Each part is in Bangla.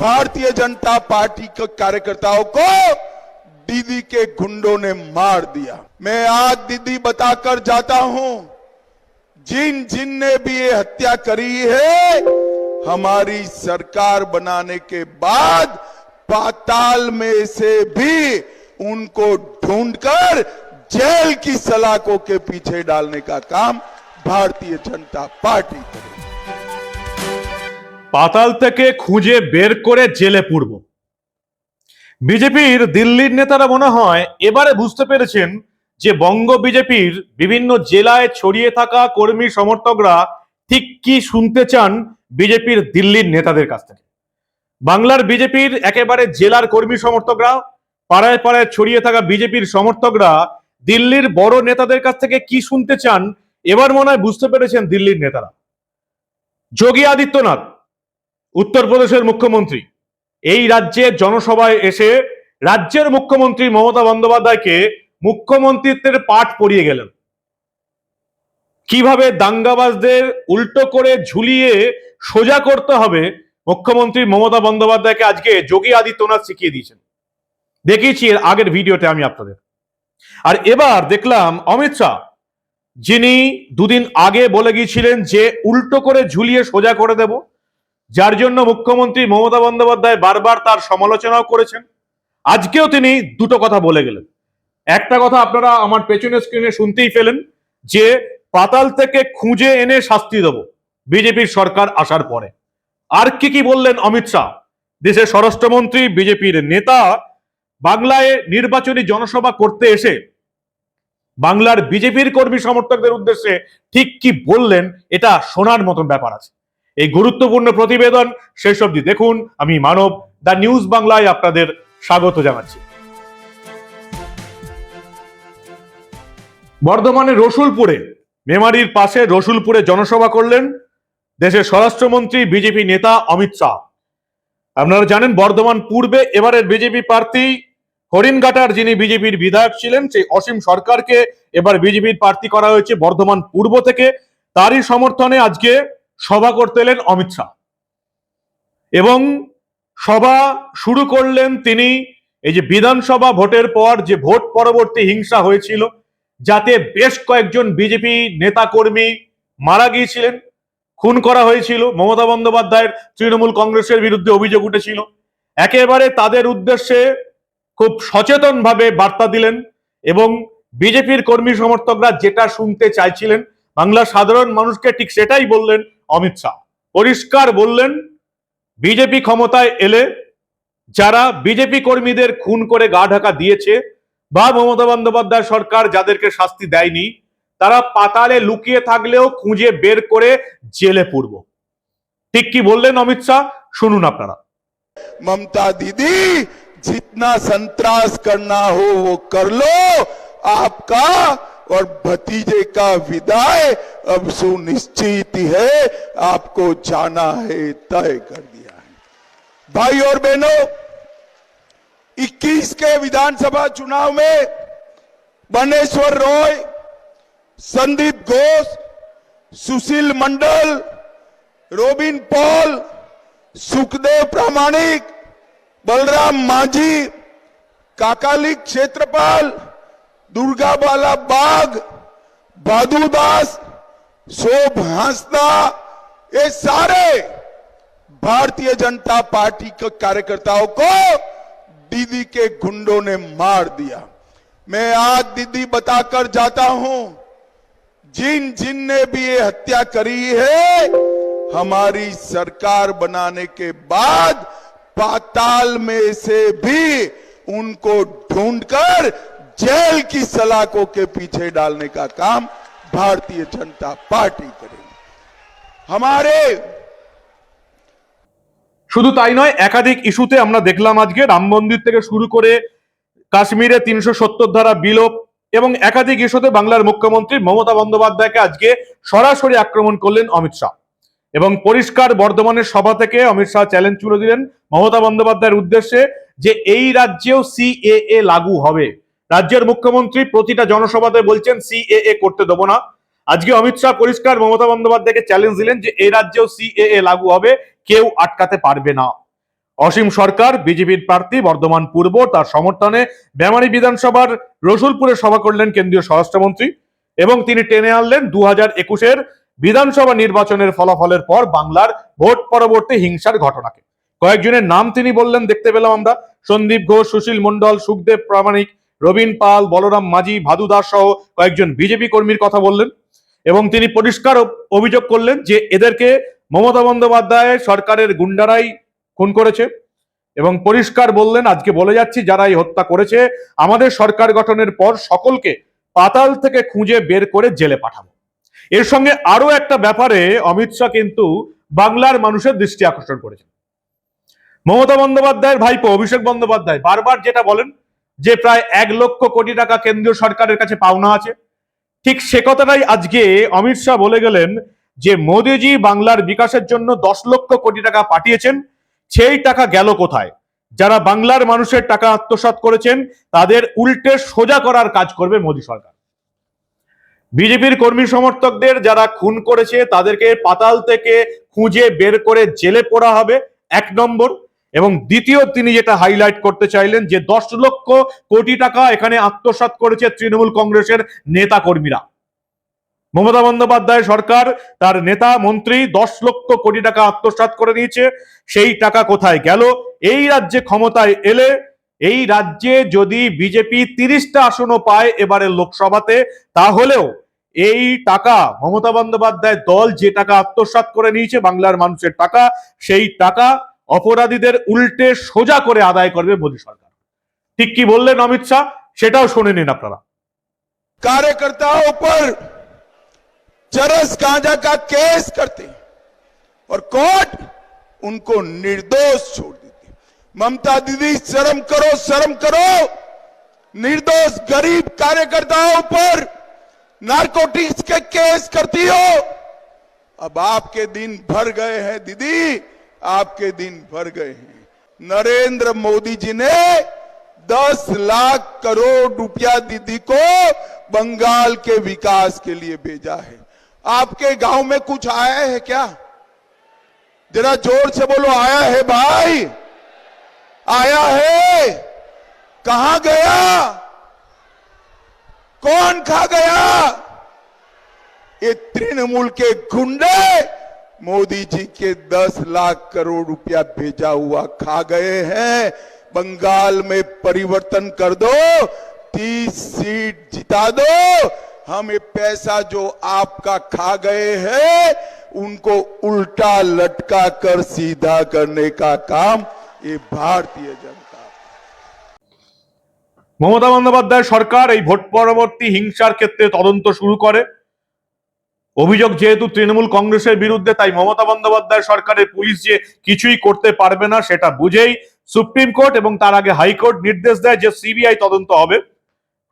भारतीय जनता पार्टी के कार्यकर्ताओं को दीदी के गुंडों ने मार दिया। मैं आज दीदी बताकर जाता हूँ, जिन जिन ने भी ये हत्या करी है, हमारी सरकार बनाने के बाद पाताल में से भी उनको ढूंढकर जेल की सलाखों के पीछे डालने का काम भारतीय जनता पार्टी करेगी। পাতাল থেকে খুঁজে বের করে জেলে পুরব বিজেপির দিল্লির নেতারা মনে হয় এবারে বুঝতে পেরেছেন যে বঙ্গ বিজেপির বিভিন্ন জেলায় ছড়িয়ে থাকা কর্মী সমর্থকরা ঠিক কি শুনতে চান বিজেপির দিল্লির নেতাদের কাছ থেকে। বাংলার বিজেপির একেবারে জেলার কর্মী সমর্থকরা, পাড়ায় পাড়ায় ছড়িয়ে থাকা বিজেপির সমর্থকরা দিল্লির বড় নেতাদের কাছ থেকে কি শুনতে চান, এবার মনে হয় বুঝতে পেরেছেন দিল্লির নেতারা। যোগী আদিত্যনাথ উত্তরপ্রদেশের মুখ্যমন্ত্রী। এই রাজ্যে জনসভায় এসে রাজ্যের মুখ্যমন্ত্রী মমতা বন্দ্যোপাধ্যায়কে মুখ্যমন্ত্রিত্বের পাঠ পড়িয়ে গেলেন। কীভাবে দাঙ্গাবাজদের উল্টো করে ঝুলিয়ে সোজা করতে হবে, মুখ্যমন্ত্রী মমতা বন্দ্যোপাধ্যায়কে আজকে যোগী আদিত্যনাথ শিখিয়ে দিয়েছেন। দেখিয়েছি এর আগের ভিডিওতে আমি আপনাদের। আর এবার দেখলাম অমিত শাহ, যিনি দুদিন আগে বলে গিয়েছিলেন যে উল্টো করে ঝুলিয়ে সোজা করে দেব। যার জন্য মুখ্যমন্ত্রী মমতা বন্দ্যোপাধ্যায় বারবার তার সমালোচনাও করেছেন। আজকেও তিনি দুটো কথা বলে গেলেন। একটা কথা আপনারা আমার পেছনের স্ক্রিনে শুনতেই পেলেন যে, পাতাল থেকে খুঁজে এনে শাস্তি দেব বিজেপির সরকার আসার পরে। আর কি কি বললেন অমিত শাহ? দেশের স্বরাষ্ট্রমন্ত্রী, বিজেপির নেতা বাংলায় নির্বাচনী জনসভা করতে এসে বাংলার বিজেপির কর্মী সমর্থকদের উদ্দেশ্যে ঠিক কি বললেন, এটা শোনার মতন ব্যাপার আছে। এই গুরুত্বপূর্ণ প্রতিবেদন শেষ অবধি দেখুন। আমি মানব, দ্য নিউজ বাংলায় আপনাদের স্বাগত জানাচ্ছি। বর্ধমানের রসুলপুরে, মেমারির পাশে রসুলপুরে জনসভা করলেন দেশের স্বরাষ্ট্রমন্ত্রী, বিজেপি নেতা অমিত শাহ। আপনারা জানেন, বর্ধমান পূর্বে এবারের বিজেপি প্রার্থী হরিণঘাটার যিনি বিজেপির বিধায়ক ছিলেন, সেই অসীম সরকারকে এবার বিজেপির প্রার্থী করা হয়েছে বর্ধমান পূর্ব থেকে। তারই সমর্থনে আজকে সভা করতে এলেন অমিত শাহ। এবং সভা শুরু করলেন তিনি এই যে বিধানসভা ভোটের পর যে ভোট পরবর্তী হিংসা হয়েছিল, যাতে বেশ কয়েকজন বিজেপি নেতাকর্মী মারা গিয়েছিলেন, খুন করা হয়েছিল, মমতা বন্দ্যোপাধ্যায়ের তৃণমূল কংগ্রেসের বিরুদ্ধে অভিযোগ উঠেছিল। একেবারে তাদের উদ্দেশ্যে খুব সচেতনভাবে বার্তা দিলেন এবং বিজেপির কর্মী সমর্থকরা যেটা শুনতে চাইছিলেন, বাংলার সাধারণ মানুষকে ঠিক সেটাই বললেন অমিত শাহ পরিষ্কার বললেন বিজেপি ক্ষমতায় এলে যারা বিজেপি কর্মীদের খুন করে গা ঢাকা দিয়েছে বা মমতা বন্দ্যোপাধ্যায় সরকার যাদেরকে শাস্তি দেয়নি তারা পাতালে লুকিয়ে থাকলেও খুঁজে বের করে জেলে পুরব ঠিক কি বললেন অমিত শাহ শুনুন আপনারা ममता दीदी जितना संतरास करना हो वो कर लो आपका और भतीजे का विदाई अब सुनिश्चित है, आपको जाना है, तय कर दिया है। भाई और बहनों 21 के विधानसभा चुनाव में बनेश्वर रॉय, संदीप घोष, सुशील मंडल, रोबिन पॉल, सुखदेव प्रामाणिक, बलराम मांझी, काकाली क्षेत्रपाल दुर्गा बाला बाग भादू दास शोभ हांसदा ये सारे भारतीय जनता पार्टी के कार्यकर्ताओं को दीदी के गुंडों ने मार दिया। मैं आज दीदी बताकर जाता हूँ, जिन जिन ने भी ये हत्या करी है, हमारी सरकार बनाने के बाद पाताल में से भी उनको ढूंढकर जेल की सलाखों के पीछे डालने का काम भारतीय जनता पार्टी करेगी हमारे শুধু তাই নয় একাধিক ইস্যুতে আমরা দেখলাম আজকে রাম মন্দির থেকে শুরু করে কাশ্মীরে তিনশো সত্তর ধারা বিলোপ এবং একাধিক ইস্যুতে বাংলার মুখ্যমন্ত্রী মমতা বন্দ্যোপাধ্যায়কে আজকে সরাসরি আক্রমণ করলেন অমিত শাহ এবং পরিষ্কার বর্ধমানের সভা থেকে অমিত শাহ চ্যালেঞ্জ তুলে দিলেন মমতা বন্দ্যোপাধ্যায়ের উদ্দেশ্যে যে এই রাজ্যেও সিএএ লাগু হবে রাজ্যের মুখ্যমন্ত্রী প্রতিটা জনসভাতে বলছেন, সিএএ করতে দেবো না। আজকে অমিত শাহ পরিষ্কার মমতা বন্দ্যোপাধ্যায়কে চ্যালেঞ্জ দিলেন যে এই রাজ্যেও সিএএ লাগু হবে, কেউ আটকাতে পারবে না। অসীম সরকার, বিজেপির প্রার্থী, বর্ধমান পূর্ব, তার সমর্থনে মেমারি বিধানসভার রসুলপুরে সভা করলেন কেন্দ্রীয় স্বরাষ্ট্রমন্ত্রী এবং তিনি টেনে আনলেন দু হাজার একুশের বিধানসভা নির্বাচনের ফলাফলের পর বাংলার ভোট পরবর্তী হিংসার ঘটনাকে। কয়েকজনের নাম তিনি বললেন, দেখতে পেলাম আমরা। সন্দীপ ঘোষ, সুশীল মন্ডল সুখদেব প্রামাণিক রবীন পাল, বলরাম মাঝি, ভাদু দাস সহ কয়েকজন বিজেপি কর্মীর কথা বললেন এবং তিনি পরিষ্কার অভিযোগ করলেন যে এদেরকে মমতা বন্দ্যোপাধ্যায় সরকারের গুন্ডারাই খুন করেছে এবং পরিষ্কার বললেন, আজকে বলে যাচ্ছি যারা এই হত্যা করেছে, আমাদের সরকার গঠনের পর সকলকে পাতাল থেকে খুঁজে বের করে জেলে পাঠাবো। এর সঙ্গে আরও একটা ব্যাপারে অমিত শাহ কিন্তু বাংলার মানুষের দৃষ্টি আকর্ষণ করেছেন। মমতা বন্দ্যোপাধ্যায়ের ভাইপো অভিষেক বন্দ্যোপাধ্যায় বারবার যেটা বলেন যে প্রায় এক লক্ষ কোটি টাকা কেন্দ্রীয় সরকারের কাছে পাওনা আছে। ঠিক সে কথাটাই আজকে অমিত শাহ বলে গেলেন যে মোদিজি বাংলার বিকাশের জন্য দশ লক্ষ কোটি টাকা পাঠিয়েছেন, সেই টাকা গেল কোথায়? যারা বাংলার মানুষের টাকা আত্মসাৎ করেছেন, তাদের উল্টে সোজা করার কাজ করবে মোদী সরকার। বিজেপির কর্মী সমর্থকদের যারা খুন করেছে, তাদেরকে পাতাল থেকে খুঁজে বের করে জেলে পড়া হবে, এক নম্বর। এবং দ্বিতীয় তিনি যেটা হাইলাইট করতে চাইলেন যে দশ লক্ষ কোটি টাকা এখানে আত্মসাৎ করেছে তৃণমূল কংগ্রেসের নেতা কর্মীরা মমতা বন্দ্যোপাধ্যায় সরকার, তার নেতা, মন্ত্রী দশ লক্ষ কোটি টাকা আত্মসাৎ করে নিয়েছে, সেই টাকা কোথায় গেল? এই রাজ্যে ক্ষমতায় এলে, এই রাজ্যে যদি বিজেপি তিরিশটা আসনও পায় এবারের লোকসভাতে, তাহলেও এই টাকা, মমতা বন্দ্যোপাধ্যায় দল যে টাকা আত্মসাৎ করে নিয়েছে, বাংলার মানুষের টাকা, সেই টাকা অপরাধীদের উল্টে সোজা করে আদায় করবে মোদী সরকার ঠিক কি বললেন অমিত শাহ সেটাও শুনে নিন আপনারা कार्यकर्ताओं पर चरस गांजा का केस करते और कोर्ट उनको निर्दोष छोड़ देती ममता दीदी शर्म करो शर्म करो निर्दोष गरीब कार्यकर्ताओं पर नारकोटिक्स के केस करती हो अब आपके दिन भर गए हैं दीदी आपके दिन भर गए हैं। नरेंद्र मोदी जी ने 10 लाख करोड़ रुपया दीदी को बंगाल के विकास के लिए भेजा है। आपके गाँव में कुछ आया है क्या? जरा ज़ोर से बोलो, आया है भाई। आया है। कहा गया? कौन खा गया? ये तृणमूल के गुंडे मोदी जी के 10 लाख करोड़ रुपया भेजा हुआ खा गए हैं बंगाल में परिवर्तन कर दो 30 सीट जिता दो हम ये पैसा जो आपका खा गए हैं उनको उल्टा लटका कर सीधा करने का काम ये भारतीय जनता মমতা বন্দ্যোপাধ্যায় সরকার এই ভোট পরবর্তী হিংসার ক্ষেত্রে তদন্ত শুরু করে অভিযোগ যেহেতু তৃণমূল কংগ্রেসের বিরুদ্ধে, তাই মমতা বন্দ্যোপাধ্যায় সরকারের পুলিশ যে কিছুই করতে পারবে না সেটা বুঝেই সুপ্রিম কোর্ট এবং তার আগে হাইকোর্ট নির্দেশ দেয় যে সিবিআই তদন্ত হবে।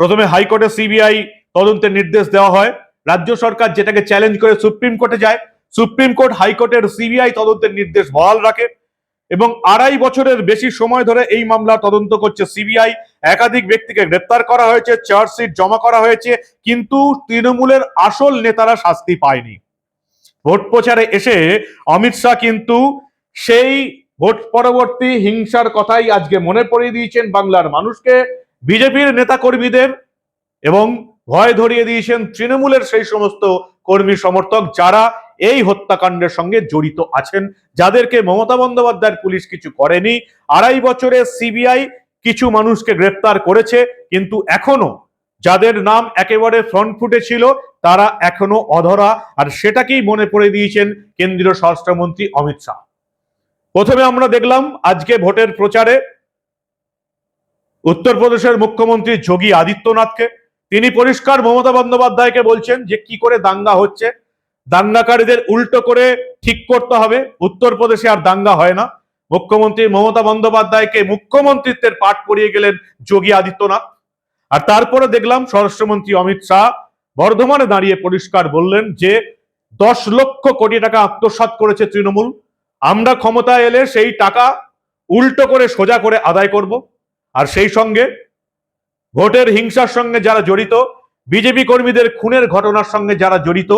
প্রথমে হাইকোর্টে সিবিআই তদন্তের নির্দেশ দেওয়া হয়। রাজ্য সরকার যেটাকে চ্যালেঞ্জ করে সুপ্রিম কোর্টে যায়। সুপ্রিম কোর্ট হাইকোর্টের সিবিআই তদন্তের নির্দেশ বহাল রাখে। এবং আড়াই বছরের বেশি সময় ধরে এই মামলা তদন্ত করছে সিবিআই। একাধিক ব্যক্তিকে গ্রেপ্তার করা হয়েছে, চার্জশিট জমা করা হয়েছে, কিন্তু তৃণমূলের আসল নেতারা শাস্তি পায়নি। ভোট প্রচারে এসে অমিত শাহ কিন্তু সেই ভোট পরবর্তী হিংসার কথাই আজকে মনে পড়িয়ে দিয়েছেন বাংলার মানুষকে। বিজেপির নেতা কর্মীদের এবং ভয় ধরিয়ে দিয়েছেন তৃণমূলের সেই সমস্ত কর্মী সমর্থক যারা এই হত্যাকাণ্ডের সঙ্গে জড়িত আছেন, যাদেরকে মমতা বন্দ্যোপাধ্যায়ের পুলিশ কিছু করেনি। আড়াই বছরে সিবিআই কিছু মানুষকে গ্রেপ্তার করেছে, কিন্তু এখনও যাদের নাম একেবারে ফ্রন্ট ফুটে ছিল, তারা এখনও অধরা। আর সেটাকেই মনে পড়ে দিয়েছেন কেন্দ্রীয় স্বরাষ্ট্রমন্ত্রী অমিত শাহ। প্রথমে আমরা দেখলাম আজকে ভোটের প্রচারে উত্তরপ্রদেশের মুখ্যমন্ত্রী যোগী আদিত্যনাথকে। তিনি পরিষ্কার মমতা বন্দ্যোপাধ্যায়কে বলছেন যে কি করে দাঙ্গা হচ্ছে দাঙ্গাকারীদের উল্টো করে ঠিক করতে হবে। উত্তরপ্রদেশে আর দাঙ্গা হয় না। মুখ্যমন্ত্রী মমতা বন্দ্যোপাধ্যায়কে মুখ্যমন্ত্রিত্বের পাঠ পড়িয়ে গেলেন যোগী আদিত্যনাথ। আর তারপরে দেখলাম স্বরাষ্ট্রমন্ত্রী অমিত শাহ বর্ধমানে দাঁড়িয়ে পরিষ্কার বললেন যে, দশ লক্ষ কোটি টাকা আত্মসাৎ করেছে তৃণমূল। আমরা ক্ষমতায় এলে সেই টাকা উল্টো করে সোজা করে আদায় করব। আর সেই সঙ্গে ভোটের হিংসার সঙ্গে যারা জড়িত, বিজেপি কর্মীদের খুনের ঘটনার সঙ্গে যারা জড়িত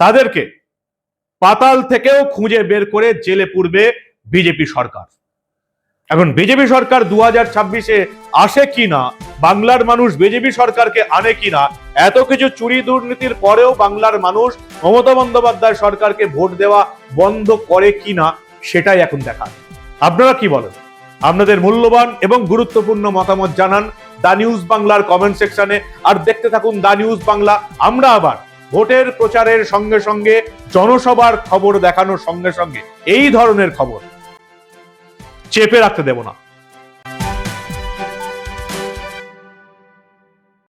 তাদেরকে পাতাল থেকেও খুঁজে বের করে জেলে পুরবে বিজেপি সরকার। এখন বিজেপি সরকার দু হাজার ছাব্বিশে আসে কিনা বাংলার মানুষ বিজেপি সরকারকে আনে কিনা এত কিছু চুরি দুর্নীতির পরেও বাংলার মানুষ মমতা বন্দ্যোপাধ্যায় সরকারকে ভোট দেওয়া বন্ধ করে কিনা সেটাই এখন দেখা আপনারা কি বলেন? আপনাদের মূল্যবান এবং গুরুত্বপূর্ণ মতামত জানান দা নিউজ বাংলার কমেন্ট সেকশনে। আর দেখতে থাকুন দা নিউজ বাংলা। আমরা আবার ভোটের প্রচারের সঙ্গে সঙ্গে জনসভার খবর দেখানোর সঙ্গে সঙ্গে এই ধরনের খবর চেপে রাখতে দেব না।